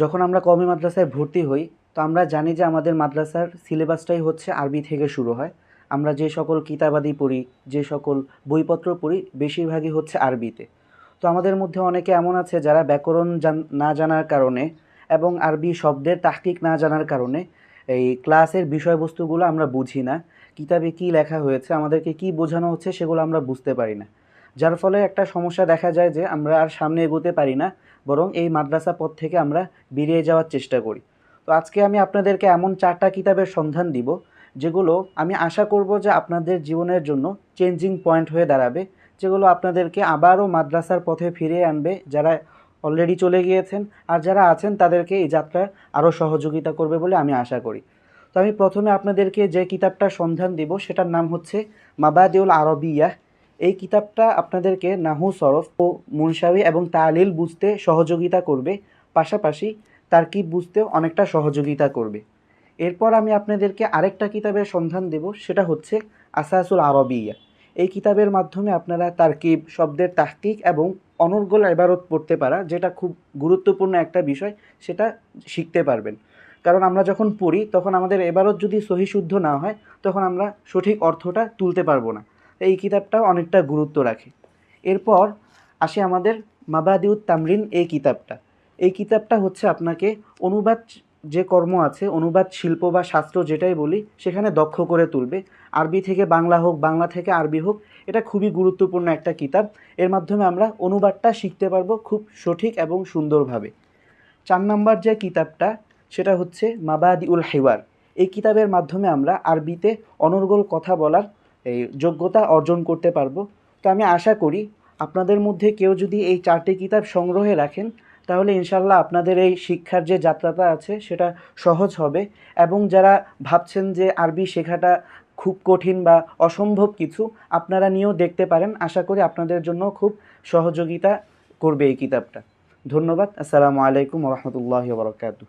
যখন আমরা কওমি মাদ্রাসায় ভর্তি হই, তো আমরা জানি যে আমাদের মাদ্রাসার সিলেবাসটাই হচ্ছে আরবি থেকে শুরু হয়। আমরা যে সকল কিতাবাদি পড়ি, যে সকল বইপত্র পড়ি, বেশিরভাগই হচ্ছে আরবিতে। তো আমাদের মধ্যে অনেকে এমন আছে যারা ব্যাকরণ না জানার কারণে এবং আরবি শব্দের তাহকিক না জানার কারণে এই ক্লাসের বিষয়বস্তুগুলো আমরা বুঝি না। কিতাবে কি লেখা হয়েছে, আমাদেরকে কি বোঝানো হচ্ছে সেগুলো আমরা বুঝতে পারি না। যার ফলে একটা সমস্যা দেখা যায় যে আমরা আর সামনে এগোতে পারি না, বরং এই মাদ্রাসা পথ থেকে আমরা বেরিয়ে যাওয়ার চেষ্টা করি। তো আজকে আমি আপনাদেরকে এমন চারটা কিতাবের সন্ধান দিব, যেগুলো আমি আশা করব যে আপনাদের জীবনের জন্য চেঞ্জিং পয়েন্ট হয়ে দাঁড়াবে, যেগুলো আপনাদেরকে আবারও মাদ্রাসার পথে ফিরিয়ে আনবে যারা অলরেডি চলে গিয়েছেন আর যারা আছেন তাদেরকে এই যাত্রায় আরও সহযোগিতা করবে বলে আমি আশা করি। তো আমি প্রথমে আপনাদেরকে যে কিতাবটার সন্ধান দিব, সেটার নাম হচ্ছে মাবাদিউল আরবিয়া। এই কিতাবটা আপনাদেরকে নাহু সরফ ও মুনসাবি এবং তালিল বুঝতে সহযোগিতা করবে। পাশাপাশি তারকিব বুঝতেও অনেকটা সহযোগিতা করবে। এরপর আমি আপনাদেরকে আরেকটা কিতাবের সন্ধান দেব, সেটা হচ্ছে আসাসুল আরবিয়া। এই কিতাবের মাধ্যমে আপনারা তারকিব, শব্দের তাহকিক এবং অনর্গল এবারত পড়তে পারা, যেটা খুব গুরুত্বপূর্ণ একটা বিষয়, সেটা শিখতে পারবেন। কারণ আমরা যখন পড়ি, তখন আমাদের এবারত যদি সহিশুদ্ধ না হয়, তখন আমরা সঠিক অর্থটা তুলতে পারব না। এই কিতাবটাও অনেকটা গুরুত্ব রাখে। এরপর আসে আমাদের মাবাদিউত তামরিন এই কিতাবটা। এই কিতাবটা হচ্ছে আপনাকে অনুবাদ যে কর্ম আছে, অনুবাদ শিল্প বা শাস্ত্র যেটাই বলি, সেখানে দক্ষ করে তুলবে। আরবি থেকে বাংলা হোক, বাংলা থেকে আরবি হোক, এটা খুবই গুরুত্বপূর্ণ একটা কিতাব। এর মাধ্যমে আমরা অনুবাদটা শিখতে পারব খুব সঠিক এবং সুন্দরভাবে। চার নম্বর যে কিতাবটা, সেটা হচ্ছে মাবাদি উল হেওয়ার। এই কিতাবের মাধ্যমে আমরা আরবিতে অনর্গল কথা বলার এই যোগ্যতা অর্জন করতে পারব। তো আমি আশা করি আপনাদের মধ্যে কেউ যদি এই চারটি কিতাব সংগ্রহে রাখেন, তাহলে ইনশাল্লাহ আপনাদের এই শিক্ষার যে যাত্রাটা আছে, সেটা সহজ হবে এবং যারা ভাবছেন যে আরবি শেখাটা খুব কঠিন বা অসম্ভব কিছু, আপনারা নিয়েও দেখতে পারেন। আশা করি আপনাদের জন্য খুব সহযোগিতা করবে এই কিতাবটা। ধন্যবাদ। আসসালামু আলাইকুম রহমতুল্লাহ বরকাতু